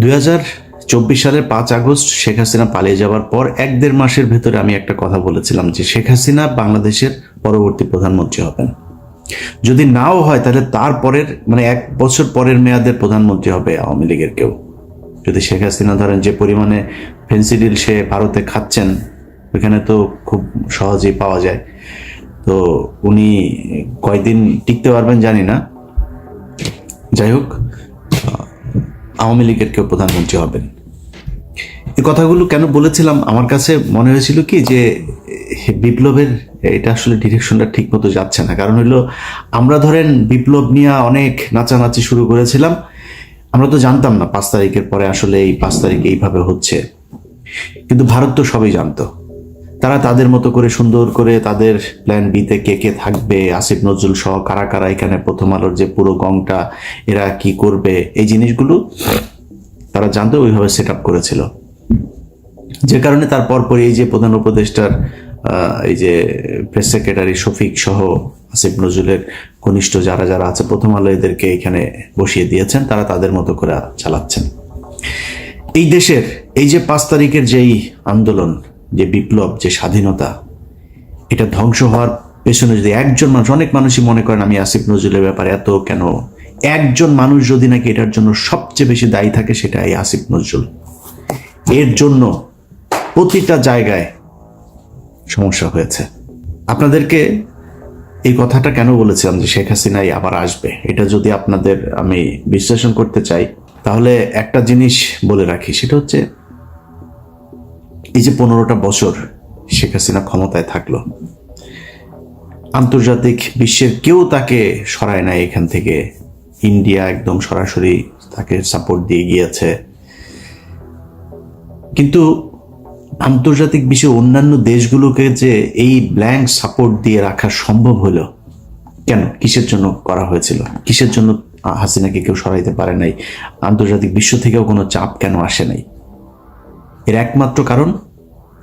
দুই হাজার চব্বিশ সালের পাঁচ আগস্ট শেখ হাসিনা পালিয়ে যাওয়ার পর এক দেড় মাসের ভেতরে আমি একটা কথা বলেছিলাম যে শেখ হাসিনা বাংলাদেশের পরবর্তী প্রধানমন্ত্রী হবেন। যদি নাও হয় তাহলে তারপরের মানে এক বছর পরের মেয়াদের প্রধানমন্ত্রী হবে আওয়ামী লীগের কেউ। যদি শেখ হাসিনা ধরেন যে পরিমাণে ফেন্সিডিল সে ভারতে খাচ্ছেন, ওইখানে তো খুব সহজেই পাওয়া যায়। তো উনি কয়দিন টিকতে পারবেন জানি না। যাই হোক আওয়ামী লীগের কেউ প্রধানমন্ত্রী হবেন। এই কথাগুলো কেন বলেছিলাম? আমার কাছে মনে হয়েছিল কি যে বিপ্লবের, এটা আসলে ডিরেকশনটা ঠিক মতো যাচ্ছে না। কারণ হলো আমরা ধরেন বিপ্লব নিয়ে অনেক নাচানাচি শুরু করেছিলাম। আমরা তো জানতাম না পাঁচ তারিখের পরে আসলে এই পাঁচ তারিখে এইভাবে হচ্ছে। কিন্তু ভারত তো সবই জানতো। তারা তাদের মতো করে সুন্দর করে তাদের প্ল্যান বিতে কে কে থাকবে? আসিফ, নজরুল সহ কারা কারা এখানে প্রথম আলোর যে পুরো গংটা এরা কি করবে? এই জিনিসগুলো তারা জানতে ওইভাবে সেট আপ করেছিল। যে কারণে তার পরপর এই যে প্রধান উপদেষ্টার এই যে প্রেস সেক্রেটারি শফিক সহ আসিফ, নজরুলের ঘনিষ্ঠ যারা যারা আছে, প্রথম আলো এদেরকে এখানে বসিয়ে দিয়েছেন। তারা তাদের মতো করে চালাচ্ছেন। এই দেশের, এই যে পাঁচ তারিখের যেই আন্দোলন যে বিপ্লব, যে স্বাধীনতা, এটা ধ্বংস হওয়ার পেছনে যদি একজন মানুষ, অনেক মানুষই মনে করেন, আমি আসিফ নজরুলের ব্যাপারে এত কেন? একজন মানুষ যদি নাকি এটার জন্য সবচেয়ে বেশি দায়ী থাকে সেটা এই আসিফ নজরুল। এর জন্য প্রতিটা জায়গায় সমস্যা হয়েছে। আপনাদেরকে এই কথাটা কেন বলেছিলাম যে শেখ হাসিনাই আবার আসবে? এটা যদি আপনাদের আমি বিশ্লেষণ করতে চাই, তাহলে একটা জিনিস বলে রাখি, সেটা হচ্ছে এই যে পনেরোটা বছর শেখ হাসিনা ক্ষমতায় থাকল, আন্তর্জাতিক বিশ্বের কেউ তাকে সরায় নাই এখান থেকে। ইন্ডিয়া একদম সরাসরি তাকে সাপোর্ট দিয়ে গিয়েছে। কিন্তু আন্তর্জাতিক বিশ্বের অন্যান্য দেশগুলোকে যে এই ব্ল্যাঙ্ক সাপোর্ট দিয়ে রাখা সম্ভব হলো, কেন? কিসের জন্য করা হয়েছিল? কিসের জন্য হাসিনাকে কেউ সরাইতে পারে নাই? আন্তর্জাতিক বিশ্ব থেকেও কোনো চাপ কেন আসে নাই? এর একমাত্র কারণ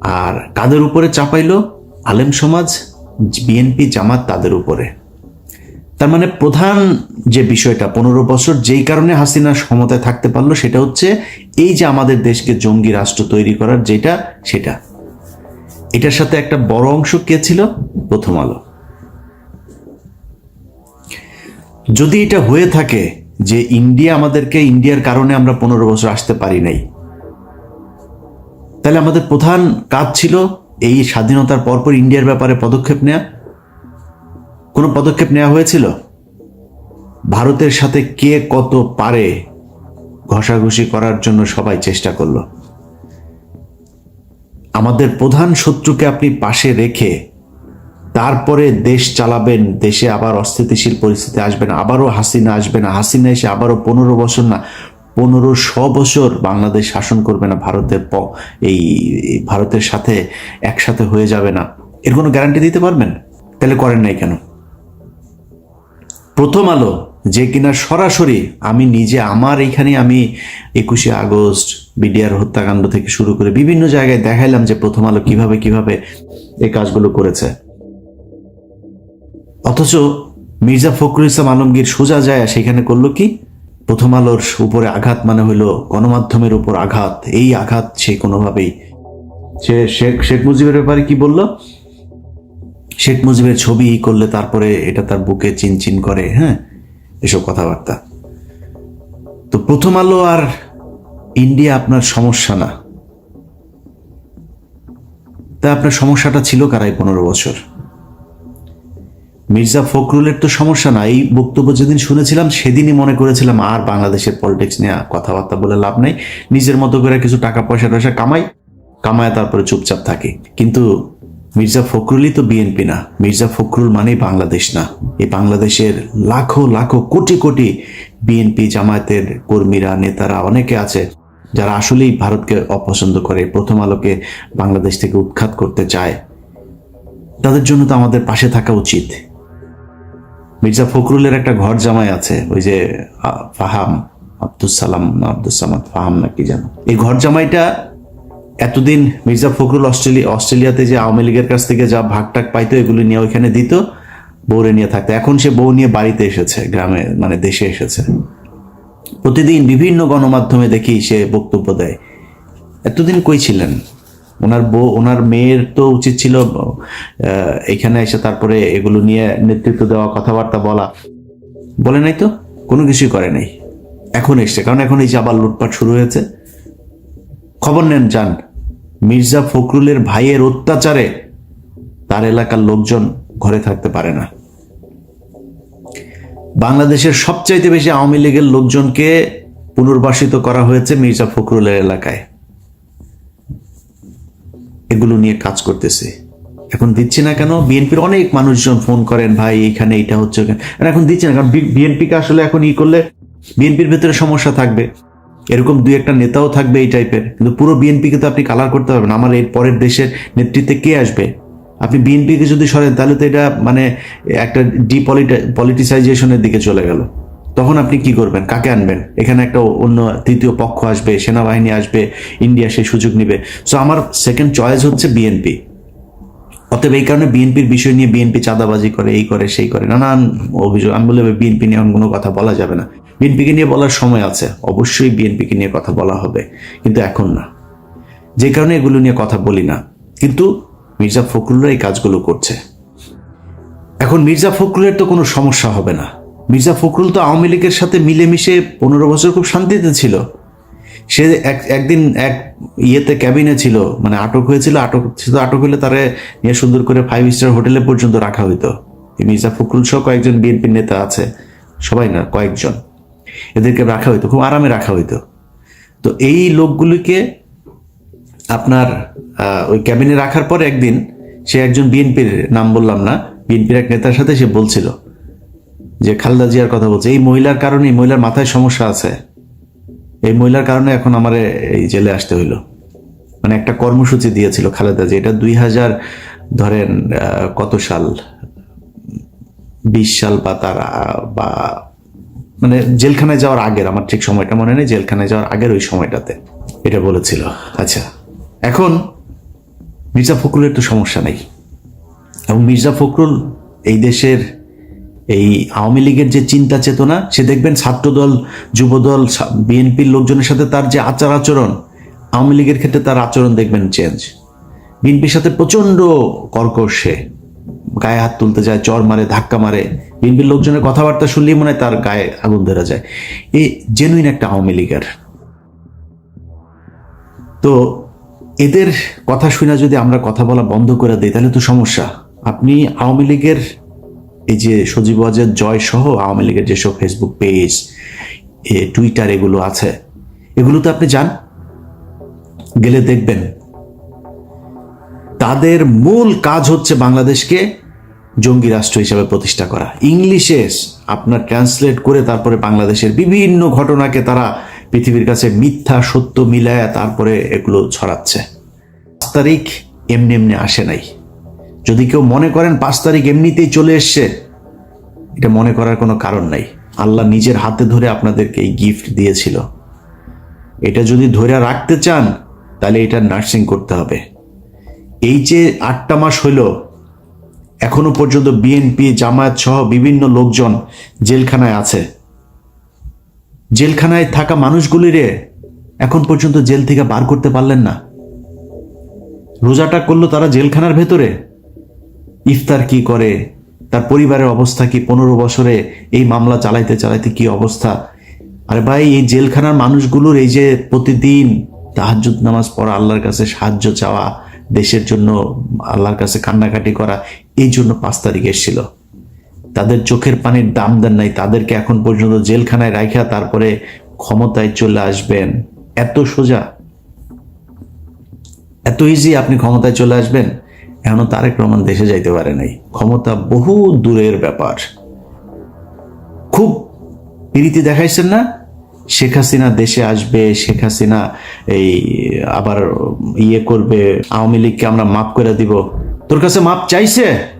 আর কাদের উপরে চাপাইলো? আলেম সমাজ, বিএনপি জামাত তাদের উপরে। তার মানে প্রধান যে বিষয়টা, পনেরো বছর যেই কারণে হাসিনা ক্ষমতায় থাকতে পারল, সেটা হচ্ছে এই যে আমাদের দেশকে জঙ্গি রাষ্ট্র তৈরি করার যেটা, সেটা। এটার সাথে একটা বড় অংশ কে ছিল? প্রথম আলো। যদি এটা হয়ে থাকে যে ইন্ডিয়া আমাদেরকে, ইন্ডিয়ার কারণে আমরা পনেরো বছর আসতে পারি নাই তাহলে আমাদের প্রধান কাজ ছিল এই স্বাধীনতার পরপর ইন্ডিয়ার ব্যাপারে পদক্ষেপ নেওয়া কোনো পদক্ষেপ নেওয়া হয়েছিল? ভারতের সাথে কে কত পারে ঘষাঘষি করার জন্য সবাই চেষ্টা করল। আমাদের প্রধান শত্রুকে আপনি পাশে রেখে তারপরে দেশ চালাবেন, দেশে আবার অস্থিতিশীল পরিস্থিতি আসবেন আবারও হাসিনা আসবে না, হাসিনা এসে আবারও পনেরো বছর না পনেরো শ বছর বাংলাদেশ শাসন করবে না, ভারতের এই ভারতের সাথে একসাথে হয়ে যাবে না। এর কোনো গ্যারান্টি দিতে পারবেন? তাহলে করেন নাই কেন? প্রথম আলো যে কিনা সরাসরি আমি নিজে আমার এইখানে আমি একুশে আগস্ট বিডিআর হত্যাকাণ্ড থেকে শুরু করে বিভিন্ন জায়গায় দেখাইলাম যে প্রথম আলো কীভাবে কীভাবে এই কাজগুলো করেছে। অথচ মির্জা ফখরুল ইসলাম আলমগীর সোজা যায় সেখানে করল কি? প্রথম আলোর উপরে আঘাত মানে হলো গণমাধ্যমের উপর আঘাত। এই আঘাত সে কোনোভাবেই সে শেখ শেখ মুজিবের ব্যাপারে কি বলল? শেখ মুজিবের ছবি করলে তারপরে এটা তার বুকে চিনচিন করে হ্যাঁ? এসব কথাবার্তা। তো প্রথম আলো আর ইন্ডিয়া আপনার সমস্যা না। তা আপনার সমস্যাটা ছিল কারাই পনেরো বছর? মির্জা ফখরুলের তো সমস্যা না, এই বক্তব্য যেদিন শুনেছিলাম, সেদিনই মনে করেছিলাম আর বাংলাদেশের পলিটিক্স নিয়ে কথাবার্তা বলে লাভ নাই। নিজের মতো করে কিছু টাকা পয়সা টয়সা কামাই, কামায় তারপরে চুপচাপ থাকে। কিন্তু মির্জা ফখরুলই তো বিএনপি না, মির্জা ফখরুল মানেই বাংলাদেশ না। এই বাংলাদেশের লাখো লাখো, কোটি কোটি বিএনপি জামায়াতের কর্মীরা, নেতারা অনেকে আছে যারা আসলেই ভারতকে অপছন্দ করে, প্রথম আলোকে বাংলাদেশ থেকে উৎখাত করতে চায়। তাদের জন্য তো আমাদের পাশে থাকা উচিত। মির্জা ফখরুলের একটা ঘর জামাই আছে, ওই যে ফাহাম আব্দুল সালাম, না আব্দুল সামাদ, ফাহাম না কি জানো এই ঘর জামাইটা এতদিন মির্জা ফখরুল অস্ট্রেলিয়া অস্ট্রেলিয়াতে যে আওয়ামী লীগের কাছ থেকে যা ভাগ টাক পাইতো, এগুলো নিয়ে ওইখানে দিত, বউরে নিয়ে থাকতো। এখন সে বউ নিয়ে বাড়িতে এসেছে, গ্রামে মানে দেশে এসেছে। প্রতিদিন বিভিন্ন গণমাধ্যমে দেখি সে বক্তব্য দেয়। এতদিন কই ছিলেন? ওনার বউ, ওনার মেয়ের তো উচিত ছিল এখানে এসে তারপরে এগুলো নিয়ে নেতৃত্ব দেওয়া, কথাবার্তা বলা। বলে নাই তো? কোনো কিছুই করে নাই। এখন এসছে। কারণ এখন এই যে আবার লুটপাট শুরু হয়েছে। খবর নেন, যান। মির্জা ফখরুলের ভাইয়ের অত্যাচারে তার এলাকার লোকজন ঘরে থাকতে পারে না। বাংলাদেশের সবচাইতে বেশি আওয়ামী লীগের লোকজনকে পুনর্বাসিত করা হয়েছে মির্জা ফখরুলের এলাকায়। এগুলো নিয়ে কাজ করতেছে। এখন দিচ্ছি না কেন? বিএনপির অনেক মানুষজন ফোন করেন, ভাই, এখানে এটা হচ্ছে ওখানে। এখন দিচ্ছে না, কারণ বিএনপিকে আসলে এখন ই করলে বিএনপির ভেতরে সমস্যা থাকবে। এরকম দুই একটা নেতাও থাকবে এই টাইপের কিন্তু পুরো বিএনপিকে তো আপনি কালার করতে পারবেন আমার এর পরের দেশের নেতৃত্বে কে আসবে? আপনি বিএনপিকে যদি সরেন, তাহলে তো এটা মানে একটা ডিপলিটা পলিটিসাইজেশনের দিকে চলে গেল। তখন আপনি কি করবেন? কাকে আনবেন? এখানে একটা অন্য তৃতীয় পক্ষ আসবে, সেনাবাহিনী আসবে, ইন্ডিয়া সেই সুযোগ নেবে। সো আমার সেকেন্ড চয়েস হচ্ছে বিএনপি অতএব এই কারণে বিএনপির বিষয় নিয়ে বিএনপি চাঁদাবাজি করে, এই করে, সেই করে, নানান অভিযোগ। আমি বলে বিএনপি নিয়ে এখন কোনো কথা বলা যাবে না। বিএনপিকে নিয়ে বলার সময় আছে। অবশ্যই বিএনপিকে নিয়ে কথা বলা হবে। কিন্তু এখন না। যে কারণে এগুলো নিয়ে কথা বলি না। কিন্তু মির্জা ফখরুলরা এই কাজগুলো করছে। এখন মির্জা ফখরুলের তো কোনো সমস্যা হবে না। মির্জা ফখরুল তো আওয়ামী লীগের সাথে মিলেমিশে পনেরো বছর খুব শান্তিতে ছিল। সে এক একদিন এক ইয়েতে ক্যাবিনে ছিল মানে আটক হয়েছিল, আটক শুধু আটক হলে তারে নিয়ে সুন্দর করে ফাইভ স্টার হোটেলে পর্যন্ত রাখা হইতো। মির্জা ফখরুল সহ কয়েকজন বিএনপির নেতা আছে, সবাই না, কয়েকজন। এদেরকে রাখা হইতো, খুব আরামে রাখা হইতো। তো এই লোকগুলিকে আপনার ওই ক্যাবিনে রাখার পর একদিন সে একজন বিএনপির, নাম বললাম না, বিএনপির এক নেতার সাথে সে বলছিল। যে খালেদা জিয়ার কথা বলছে, এই মহিলার কারণে মহিলার মাথায় সমস্যা আছে। এই মহিলার কারণে এখন আমার এই জেলে আসতে হইল। মানে একটা কর্মসূচি দিয়েছিল খালেদা জি এটা দুই হাজার, ধরেন কত সাল? বিশ সাল বা তার বা মানে জেলখানায় যাওয়ার আগের, আমার ঠিক সময়টা মনে নেই, জেলখানায় যাওয়ার আগের ওই সময়টাতে এটা বলেছিল। আচ্ছা এখন মির্জা ফখরুলের তো সমস্যা নেই। এবং মির্জা ফখরুল এই দেশের এই আওয়ামী লীগের যে চিন্তা চেতনা, সে দেখবেন ছাত্রদল, যুবদল বিএনপির লোকজনের সাথে তার যে আচার আচরণ, আওয়ামী লীগের ক্ষেত্রে তার আচরণ দেখবেন চেঞ্জ বিএনপির সাথে প্রচণ্ড কর্কশ গায়ে হাত তুলতে যায়, চর মারে, ধাক্কা মারে। বিএনপির লোকজনের কথাবার্তা শুনলেই মনে হয় তার গায়ে আগুন ধরা যায়। এই জেনুইন একটা আওয়ামী লীগের। তো এদের কথা শুনে যদি আমরা কথা বলা বন্ধ করে দিই, তাহলে তো সমস্যা। আপনি আওয়ামী লীগের এই যে সজীব ওয়াজের জয় সহ আওয়ামী লীগের যেসব ফেসবুক পেজ টুইটার এগুলো আছে এগুলোতে আপনি যান, গেলে দেখবেন। তাদের মূল কাজ হচ্ছে বাংলাদেশকে জঙ্গি রাষ্ট্র হিসাবে প্রতিষ্ঠা করা। ইংলিশে আপনার ট্রান্সলেট করে তারপরে বাংলাদেশের বিভিন্ন ঘটনাকে তারা পৃথিবীর কাছে মিথ্যা, সত্য মিলায়া তারপরে এগুলো ছড়াচ্ছে। পাঁচ তারিখ এমনি এমনি আসে নাই। যদি কেউ মনে করেন পাঁচ তারিখ এমনিতেই চলে এসছে এটা মনে করার কোনো কারণ নাই। আল্লাহ নিজের হাতে ধরে আপনাদেরকে এই গিফট দিয়েছিল। এটা যদি ধরে রাখতে চান, তাহলে এটা নার্সিং করতে হবে। এই যে আটটা মাস হইল, এখনও পর্যন্ত বিএনপি জামায়াত সহ বিভিন্ন লোকজন জেলখানায় আছে। জেলখানায় থাকা মানুষগুলিরে এখন পর্যন্ত জেল থেকে বার করতে পারলেন না। রোজাটা করল তারা জেলখানার ভেতরে। ইফতার কি করে তার পরিবারের অবস্থা কি পনেরো বছরে এই মামলা চালাইতে চালাইতে কি অবস্থা? আরে ভাই, এই জেলখানার মানুষগুলোর এই যে প্রতিদিন তাহাজ্জুদ নামাজ পড়া, আল্লাহর কাছে সাহায্য চাওয়া, দেশের জন্য আল্লাহর কাছে কান্নাকাটি করা, এই জন্য পাঁচ তারিখ এসেছিল। তাদের চোখের পানির দাম দেন নাই, তাদেরকে এখন পর্যন্ত জেলখানায় রাখা তারপরে ক্ষমতায় চলে আসবেন। এত সোজা? এত ইজি আপনি ক্ষমতায় চলে আসবেন? এখনও তারেক রহমান দেশে যাইতে পারে নাই। ক্ষমতা বহু দূরের ব্যাপার। খুব প্রীতি দেখাইছেন না? শেখ হাসিনা দেশে আসবে, শেখ হাসিনা এই আবার ইয়ে করবে, আওয়ামী লীগকে আমরা মাফ করে দিব। তোর কাছে মাপ চাইছে?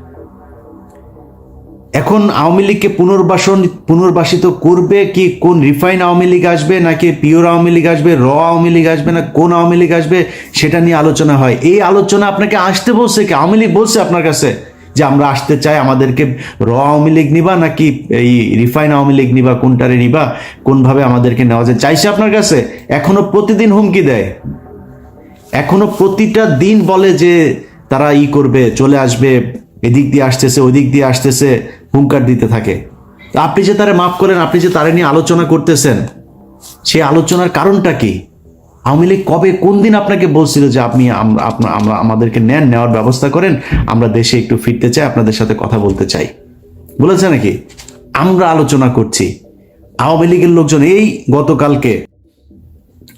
এখন আওয়ামী লীগকে পুনর্বাসন পুনর্বাসিত করবে কি কোন রিফাইন আওয়ামী লীগ আসবে নাকি পিওর আওয়ামী লীগ আসবে, র আওয়ামী লীগ আসবে না, কোন আওয়ামী লীগ আসবে, সেটা নিয়ে আলোচনা হয়। এই আলোচনা আপনাকে আসতে বলছে কি? আওয়ামী লীগ বলছে আপনার কাছে যে আমরা আসতে চাই, আমাদেরকে র আওয়ামী লীগ নিবা নাকি এই রিফাইন আওয়ামী লীগ নিবা, কোনটারে নিবা, কোনভাবে আমাদেরকে নেওয়া যায়। চাইছে আপনার কাছে? এখনও প্রতিদিন হুমকি দেয়। এখনও প্রতিটা দিন বলে যে তারা ই করবে, চলে আসবে এদিক দিয়ে আসতেছে, ওদিক দিয়ে আসতেছে, হুঙ্কার দিতে থাকে। আপনি যে তারা মাফ করেন, আপনি যে তারা নিয়ে আলোচনা করতেছেন, সেই আলোচনার কারণটা কি? আওয়ামী লীগ কবে কোন দিন আপনাকে বলছিল যে আপনি আম- আমরা আমাদেরকে নেন, নেওয়ার ব্যবস্থা করেন, আমরা দেশে একটু ফিরতে চাই, আপনাদের সাথে কথা বলতে চাই। বলেছে নাকি? আমরা আলোচনা করছি। আওয়ামী লীগের লোকজন এই গতকালকে,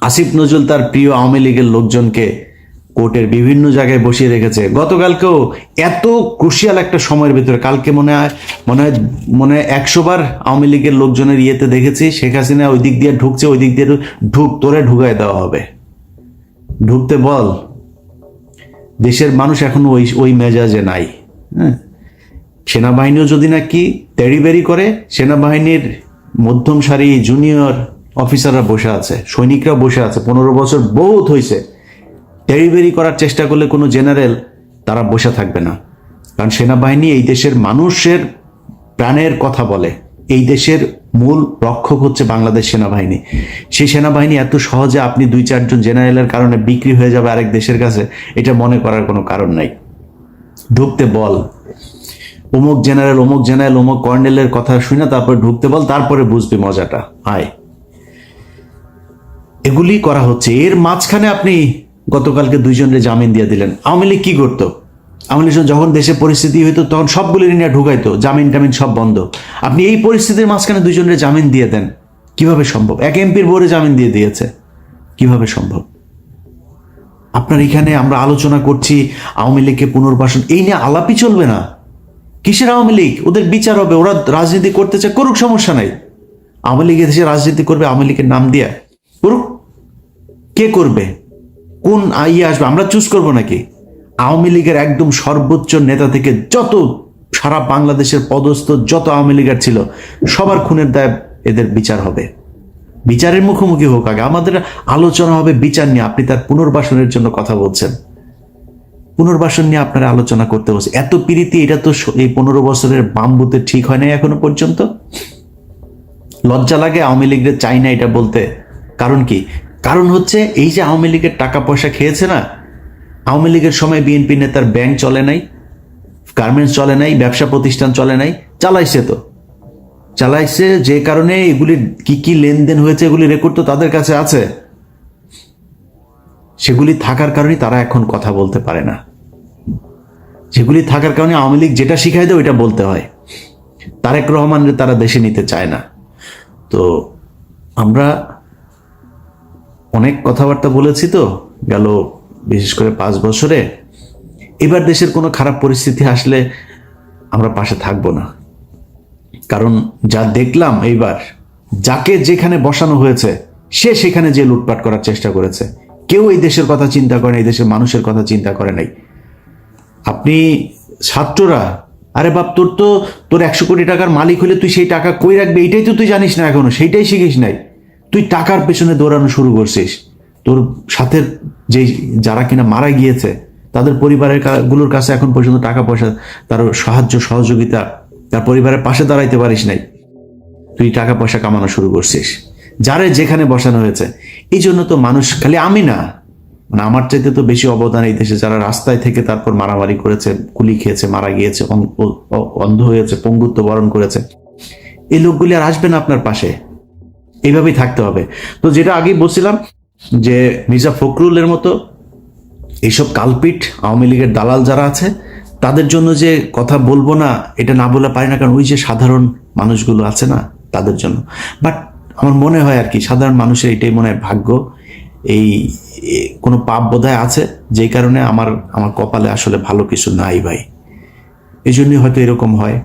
আসিফ নজরুল তার প্রিয় আওয়ামী লীগের লোকজনকে কোর্টের বিভিন্ন জায়গায় বসিয়ে রেখেছে। গতকালকেও এত ক্রুশিয়াল একটা সময়ের ভিতরে, কালকে মনে হয় মনে হয় মনে হয় একশো বার আওয়ামী লীগের লোকজনের ইয়েতে দেখেছি, শেখ হাসিনা ওই দিক দিয়ে ঢুকছে, ওই দিক দিয়ে ঢুক, তোরে ঢুকায় দেওয়া হবে। ঢুকতে বল, দেশের মানুষ এখন ওই ওই মেজাজে নাই। হ্যাঁ? সেনাবাহিনীও যদি নাকি তেড়িবেড়ি করে, সেনাবাহিনীর মধ্যম সারি জুনিয়র অফিসাররা বসে আছে, সৈনিকরা বসে আছে, পনেরো বছর বহুত হয়েছে তেড়িবেড়ি করার চেষ্টা করলে কোনো জেনারেল তারা বসে থাকবে না। কারণ সেনাবাহিনী এই দেশের মানুষের প্রাণের কথা বলে। এই দেশের মূল রক্ষক হচ্ছে বাংলাদেশ সেনাবাহিনী। সেই সেনাবাহিনী এত সহজে আপনি দুই চারজন জেনারেলের কারণে বিক্রি হয়ে যাবে আরেক দেশের কাছে, এটা মনে করার কোনো কারণ নাই। ঢুকতে বল। অমুক জেনারেল অমুক জেনারেল, অমুক কর্নেলের কথা শুনে তারপর ঢুকতে বল, তারপরে বুঝবি মজাটা। আয়। এগুলি করা হচ্ছে। এর মাঝখানে আপনি গতকালকে দুইজনের জামিন দিয়ে দিলেন। আওয়ামী লীগ কি করতো? আওয়ামী লীগ যখন দেশে পরিস্থিতি হইতো, তখন সবগুলি নিয়ে ঢুকাইতো জামিন টামিন সব বন্ধ। আপনি এই পরিস্থিতির মাঝখানে দুইজনের জামিন দিয়ে দেন, কীভাবে সম্ভব? এক এমপির বোর্ডে জামিন দিয়ে দিয়েছে, কীভাবে সম্ভব? আপনার এখানে আমরা আলোচনা করছি আওয়ামী লীগকে পুনর্বাসন, এই নিয়ে আলাপই চলবে না। কিসের আওয়ামী লীগ? ওদের বিচার হবে, ওরা রাজনীতি করতে চায় করুক সমস্যা নাই। আওয়ামী লীগ দেশে রাজনীতি করবে, আওয়ামী লীগের নাম দিয়ে করুক। কে করবে? কোন ইয়ে আসবে, আমরা চুজ করব নাকি? আওয়ামী লীগের একদম সর্বোচ্চ নেতা থেকে যত সারা বাংলাদেশের পদস্থ, যত আওয়ামী লীগের ছিল, সবার খুনের দায় এদের বিচার হবে। বিচারের মুখোমুখি হোক আগে। আমাদের আলোচনা হবে বিচার নিয়ে। আপনি তার পুনর্বাসনের জন্য কথা বলছেন। পুনর্বাসন নিয়ে আপনারা আলোচনা করতে বসে এত পিরিতি, এটা তো এই পনেরো বছরের বাম্বুতে ঠিক হয় নাই এখনও পর্যন্ত? লজ্জা লাগে আওয়ামী লীগের চাই না এটা বলতে। কারণ কি? কারণ হচ্ছে এই যে আওয়ামী লীগের টাকা পয়সা খেয়েছে না, আওয়ামী লীগের সময় বিএনপি নেতার ব্যাংক চলে নাই গার্মেন্টস চলে নাই, ব্যবসা প্রতিষ্ঠান চলে নাই, চালাইছে তো। চালাইছে যে কারণে এগুলি কি কি লেনদেন হয়েছে এগুলি রেকর্ড তো তাদের কাছে আছে। সেগুলি থাকার কারণে তারা এখন কথা বলতে পারে না। সেগুলি থাকার কারণে আওয়ামী লীগ যেটা শিখাই দেয় ওইটা বলতে হয়। তারেক রহমানের তারা দেশে নিতে চায় না। তো আমরা অনেক কথাবার্তা বলেছি তো, গেল বিশেষ করে পাঁচ বছরে। এবার দেশের কোনো খারাপ পরিস্থিতি আসলে আমরা পাশে থাকব না। কারণ যা দেখলাম এইবার, যাকে যেখানে বসানো হয়েছে, সে সেখানে যে লুটপাট করার চেষ্টা করেছে। কেউ এই দেশের কথা চিন্তা করে এই দেশের মানুষের কথা চিন্তা করে নাই। আপনি ছাত্ররা, আরে বাপ, তোর তো, তোর একশো কোটি টাকার মালিক হলে তুই সেই টাকা কই রাখবে? এইটাই তো তুই জানিস না এখনও, সেইটাই শিখিস নাই। তুই টাকার পেছনে দৌড়ানো শুরু করছিস। তোর সাথে যে যারা কিনা মারা গিয়েছে, তাদের পরিবারেরগুলোর কাছে এখন পর্যন্ত টাকা পয়সা, তার সাহায্য, সহযোগিতা, তার পরিবারের পাশে দাঁড়াইতে পারিস নাই। তুই টাকা পয়সা কামানো শুরু করছিস। যারে যেখানে বসানো হয়েছে। এই জন্য তো মানুষ খালি আমি না। মানে আমার চাইতে তো বেশি অবদান এই দেশে। যারা রাস্তায় থেকে তারপর মারামারি করেছে গুলি খেয়েছে, মারা গিয়েছে অন্ধ হয়েছে, পঙ্গুত্ব বরণ করেছে। এই লোকগুলি আর আসবে না আপনার পাশে। এইভাবেই থাকতে হবে। তো যেটা আগেই বলছিলাম যে মির্জা ফখরুলের মতো এইসব কালপিট আওয়ামী লীগের দালাল যারা আছে, তাদের জন্য যে কথা বলব না, এটা না বলে পারি না, কারণ ওই যে সাধারণ মানুষগুলো আছে না, তাদের জন্য। বাট আমার মনে হয় আর কি, সাধারণ মানুষের এটাই মনে হয় ভাগ্য। এই কোনো পাপ বোধহয় আছে, যেই কারণে আমার আমার কপালে আসলে ভালো কিছু নাই ভাই। এই জন্যই হয়তো এরকম হয়।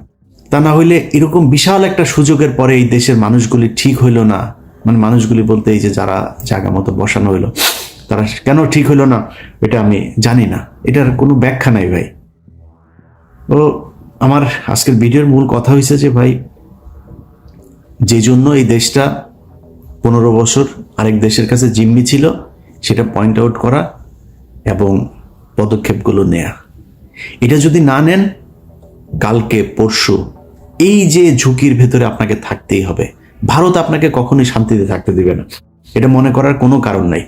তা না হইলে এরকম বিশাল একটা সুযোগের পরে এই দেশের মানুষগুলি ঠিক হইল না। মানে মানুষগুলি বলতে এই যে যারা জায়গা মতো বসানো হইল, তারা কেন ঠিক হইল না, এটা আমি জানি না। এটার কোনো ব্যাখ্যা নাই ভাই। ও আমার আজকের ভিডিওর মূল কথা হয়েছে যে ভাই, যে জন্য এই দেশটা পনেরো বছর আরেক দেশের কাছে জিম্মি ছিল, সেটা পয়েন্ট আউট করা এবং পদক্ষেপগুলো নেয়া। এটা যদি না নেন, কালকে, পরশু এই যে ঝুঁকির ভেতরে আপনাকে থাকতেই হবে, ভারত আপনাকে কখনোই শান্তিতে থাকতে দিবে না। এটা মনে করার কোনো কারণ নাই।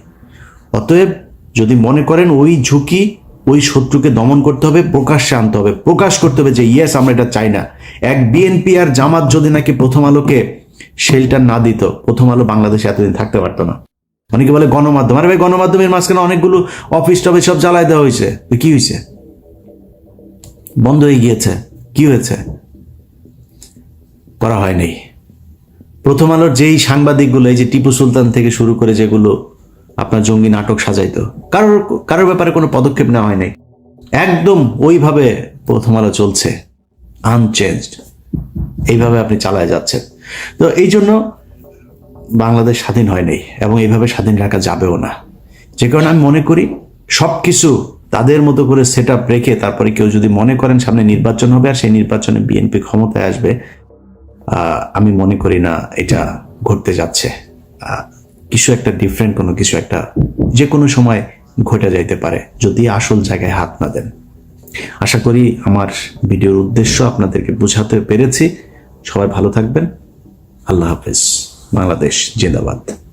অতএব যদি মনে করেন ওই ঝুঁকি ওই শত্রুকে দমন করতে হবে, প্রকাশ্যে আনতে হবে, প্রকাশ করতে হবে যে, ইয়েস, আমরা এটা চাই না। এক বিএনপি আর জামাত যদি নাকি প্রথম আলোকে শেল্টার না দিত, প্রথম আলো বাংলাদেশে এতদিন থাকতে পারতো না। অনেকে বলে গণমাধ্যম, আরে ভাই, গণমাধ্যমের মাঝখানে অনেকগুলো অফিস টফিস সব জ্বালাই দেওয়া হয়েছে। কি হয়েছে? বন্ধ হয়ে গিয়েছে। কি হয়েছে? করা হয়নি প্রথম আলোর যেই সাংবাদিকগুলো, এই যে টিপু সুলতান থেকে শুরু করে যেগুলো আপনার জঙ্গি নাটক সাজাইতো, কারোর কারোর ব্যাপারে কোনো পদক্ষেপ নেওয়া হয়নি একদম ওইভাবে প্রথম আলো চলছে আনচেঞ্জড এইভাবে আপনি চালায় যাচ্ছেন। তো এই জন্য বাংলাদেশ স্বাধীন হয়নি এবং এইভাবে স্বাধীন রাখা যাবেও না। যে কারণে আমি মনে করি সব কিছু তাদের মতো করে সেট আপ রেখে তারপরে কেউ যদি মনে করেন সামনে নির্বাচন হবে আর সেই নির্বাচনে বিএনপি ক্ষমতায় আসবে আমি মনে করি না এটা ঘটতে যাচ্ছে। কিছু একটা ডিফারেন্ট কোনো কিছু একটা যে কোনো সময় ঘটে যাইতে পারে, যদি আসল জায়গায় হাত না দেন। আশা করি আমার ভিডিওর উদ্দেশ্য আপনাদেরকে বুঝাতে পেরেছি। সবাই ভালো থাকবেন। আল্লাহ হাফেজ। বাংলাদেশ জিন্দাবাদ।